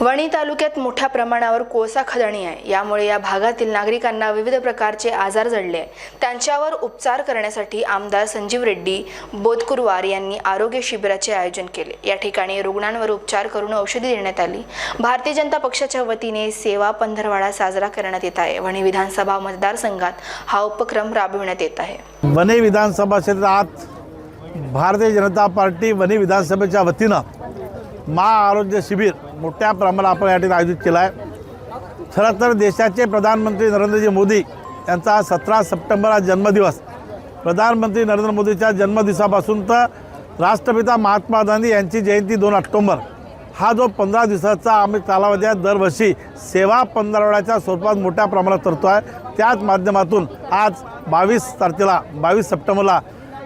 वणी तालुक्यात मोठ्या प्रमाणावर कोळसा खदणी आहे. यामुळे या भागातील नागरिकांना विविध प्रकारचे आजार जडले त्यांच्यावर उपचार करण्यासाठी आमदार संजीव रेड्डी बोधकुरवार यांनी आरोग्य शिबिराचे आयोजन केले. या ठिकाणी रुग्णांवर उपचार करून औषधी देण्यात आली. भारतीय जनता पक्षाच्या वतीने सेवा पंधरवाडा साजरा करण्यात येत आहे. वणी विधानसभा मतदारसंघात हा उपक्रम राबविण्यात येत आहे. वणी विधानसभा क्षेत्रात भारतीय जनता पार्टी वणी विधानसभेच्या वतीनं महाआरोग्य शिबिर मोठ्या प्रमाणात आपण या ठिकाणी आयोजित केलं आहे. खरं तर देशाचे प्रधानमंत्री नरेंद्रजी मोदी यांचा सतरा सप्टेंबर हा जन्मदिवस. प्रधानमंत्री नरेंद्र मोदीच्या जन्मदिवसापासून तर राष्ट्रपिता महात्मा गांधी यांची जयंती दोन ऑक्टोंबर. हा जो पंधरा दिवसाचा आम्ही कालावधी आहे दरवर्षी सेवा पंधरवड्याच्या स्वरूपात मोठ्या प्रमाणात करतो आहे त्याच माध्यमातून आज बावीस तारखेला बावीस सप्टेंबरला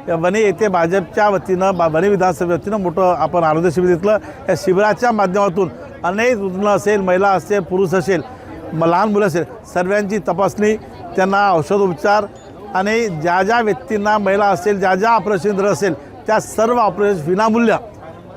या वणी येथे भाजपच्या वतीनं बा वणी विधानसभे वतीनं मोठं आपण आरोग्य शिबिर घेतलं. या शिबिराच्या माध्यमातून अनेक रुग्ण असेल महिला असेल पुरुष असेल लहान मुलं असेल सर्वांची तपासणी त्यांना औषधोपचार आणि ज्या ज्या व्यक्तींना महिला असेल ज्या ज्या ऑपरेशन असेल त्या सर्व ऑपरेशन विनामूल्य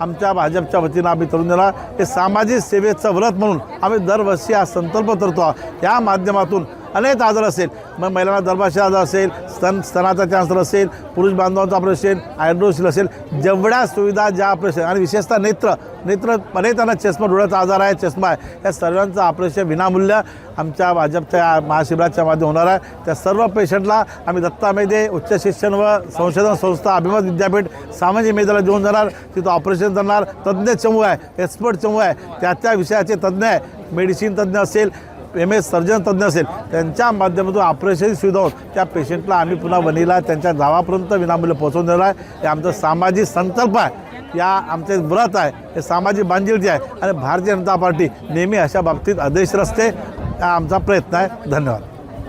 आमच्या भाजपच्या वतीनं आम्ही तरुण दिला हे सामाजिक सेवेचं व्रत म्हणून आम्ही दरवर्षी हा संकल्प करतो. या माध्यमातून अनेक आजार असेल. मग महिलांना दरबाशी आजार असेल स्तन स्तनाचा कॅन्सर असेल पुरुष बांधवांचं ऑपरेशन आयड्रोसिल असेल जेवढ्या सुविधा ज्या ऑपरेशन आणि विशेषतः नेत्र. नेत्र अनेक त्यांना चष्मा डोळ्याचा आजार आहे चष्मा आहे. या सर्वांचं ऑपरेशन विनामूल्य आमच्या भाजपच्या महाशिबिराच्या माध्यमातून होणार आहे. त्या सर्व पेशंटला आम्ही दत्ता उच्च शिक्षण व संशोधन संस्था अभिमत विद्यापीठ सामाजिक मेधाला देऊन जाणार. तिथं ऑपरेशन करणार. तज्ज्ञ चमू आहे एक्सपर्ट चमू आहे. त्या त्या विषयाचे तज्ज्ञ आहे. मेडिसिन तज्ज्ञ असेल. एम एस सर्जन तज्ज्ञ असेल त्यांच्या माध्यमातून ऑपरेशन सुविधा होत. त्या पेशंटला आम्ही पुन्हा वनीला त्यांच्या गावापर्यंत विनामूल्य पोहोचवून देणार आहे. हे आमचं सामाजिक संकल्प आहे. या आमचे व्रत आहे. हे सामाजिक बांधिलकी आहे. आणि भारतीय जनता पार्टी नेहमी अशा बाबतीत आदेश रस्ते हा आमचा प्रयत्न आहे. धन्यवाद.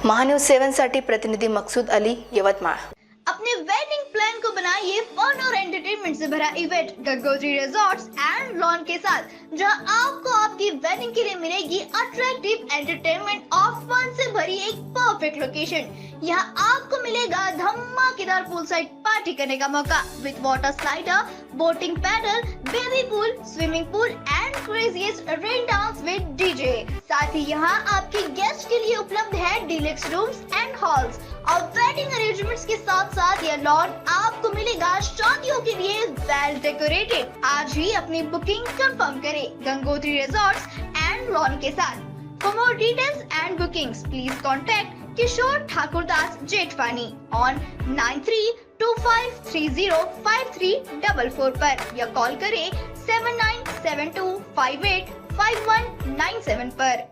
महान्यूज सेव्हनसाठी प्रतिनिधी मकसूद अली यवतमाळ. अपने वेडिंग प्लान को बनाइए फन और एंटरटेनमेंट से भरा event Gangotri resorts and lawn के साथ, जहाँ आपको आपकी वेडिंग के लिए मिलेगी अट्रैक्टिव एंटरटेनमेंट और फन से भरी एक परफेक्ट लोकेशन यहाँ आपको मिलेगा धमाकेदार पूल साइड पार्टी करने का मौका with water slider boating paddle baby pool swimming pool and craziest rain dance with DJ साथ ही यहाँ आपके गेस्ट के लिए उपलब्ध है डिलेक्स रूम्स एंड हॉल्स और वेडिंग अरेंजमेंट्स के साथ साथ यह लॉन आपको मिलेगा शादियों के लिए वेल डेकोरेटेड आज ही अपनी बुकिंग कंफर्म करें गंगोत्री रिजॉर्ट्स एंड लॉन के साथ। For more details and bookings please contact Kishore Thakur Das, Jethwani on nine three two five three zero five three double four पर या कॉल करें seven nine seven two five eight five one nine seven पर।